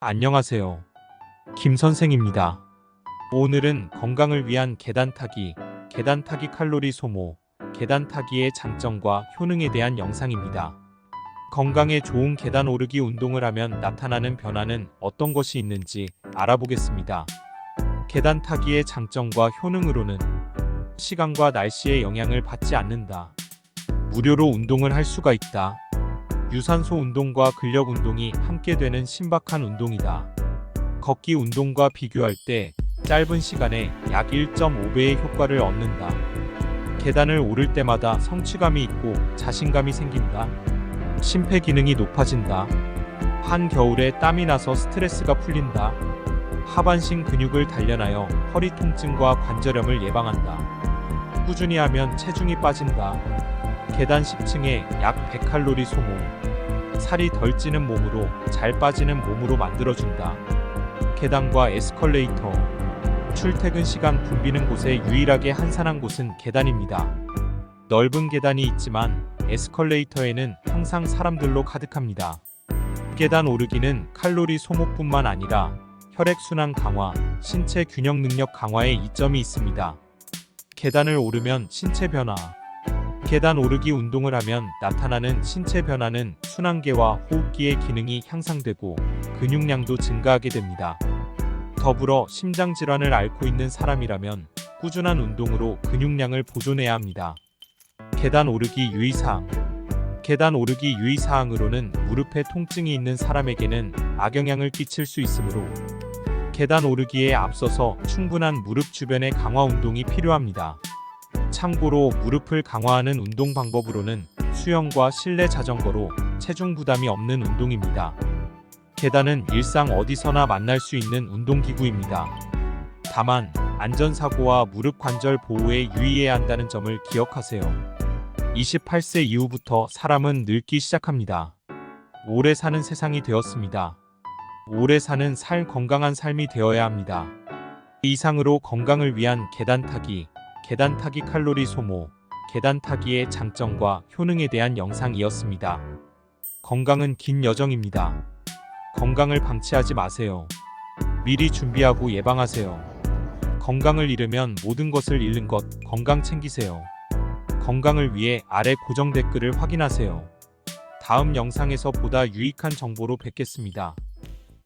안녕하세요. 김 선생입니다. 오늘은 건강을 위한 계단 타기, 계단 타기 칼로리 소모, 계단 타기의 장점과 효능에 대한 영상입니다. 건강에 좋은 계단 오르기 운동을 하면 나타나는 변화는 어떤 것이 있는지 알아보겠습니다. 계단 타기의 장점과 효능으로는 시간과 날씨의 영향을 받지 않는다. 무료로 운동을 할 수가 있다. 유산소 운동과 근력 운동이 함께 되는 신박한 운동이다. 걷기 운동과 비교할 때 짧은 시간에 약 1.5배의 효과를 얻는다. 계단을 오를 때마다 성취감이 있고 자신감이 생긴다. 심폐 기능이 높아진다. 한겨울에 땀이 나서 스트레스가 풀린다. 하반신 근육을 단련하여 허리 통증과 관절염을 예방한다. 꾸준히 하면 체중이 빠진다. 계단 10층에 약 100칼로리 소모. 살이 덜 찌는 몸으로 잘 빠지는 몸으로 만들어준다. 계단과 에스컬레이터. 출퇴근 시간 붐비는 곳에 유일하게 한산한 곳은 계단입니다. 넓은 계단이 있지만 에스컬레이터에는 항상 사람들로 가득합니다. 계단 오르기는 칼로리 소모뿐만 아니라 혈액순환 강화, 신체 균형 능력 강화에 이점이 있습니다. 계단을 오르면 신체 변화. 계단 오르기 운동을 하면 나타나는 신체 변화는 순환계와 호흡기의 기능이 향상되고 근육량도 증가하게 됩니다. 더불어 심장 질환을 앓고 있는 사람이라면 꾸준한 운동으로 근육량을 보존해야 합니다. 계단 오르기 유의사항 계단 오르기 유의사항으로는 무릎에 통증이 있는 사람에게는 악영향을 끼칠 수 있으므로 계단 오르기에 앞서서 충분한 무릎 주변의 강화 운동이 필요합니다. 참고로 무릎을 강화하는 운동 방법으로는 수영과 실내 자전거로 체중 부담이 없는 운동입니다. 계단은 일상 어디서나 만날 수 있는 운동기구입니다. 다만 안전사고와 무릎 관절 보호에 유의해야 한다는 점을 기억하세요. 28세 이후부터 사람은 늙기 시작합니다. 오래 사는 세상이 되었습니다. 오래 사는 살 건강한 삶이 되어야 합니다. 이상으로 건강을 위한 계단 타기, 계단 타기 칼로리 소모, 계단 타기의 장점과 효능에 대한 영상이었습니다. 건강은 긴 여정입니다. 건강을 방치하지 마세요. 미리 준비하고 예방하세요. 건강을 잃으면 모든 것을 잃는 것, 건강 챙기세요. 건강을 위해 아래 고정 댓글을 확인하세요. 다음 영상에서 보다 유익한 정보로 뵙겠습니다.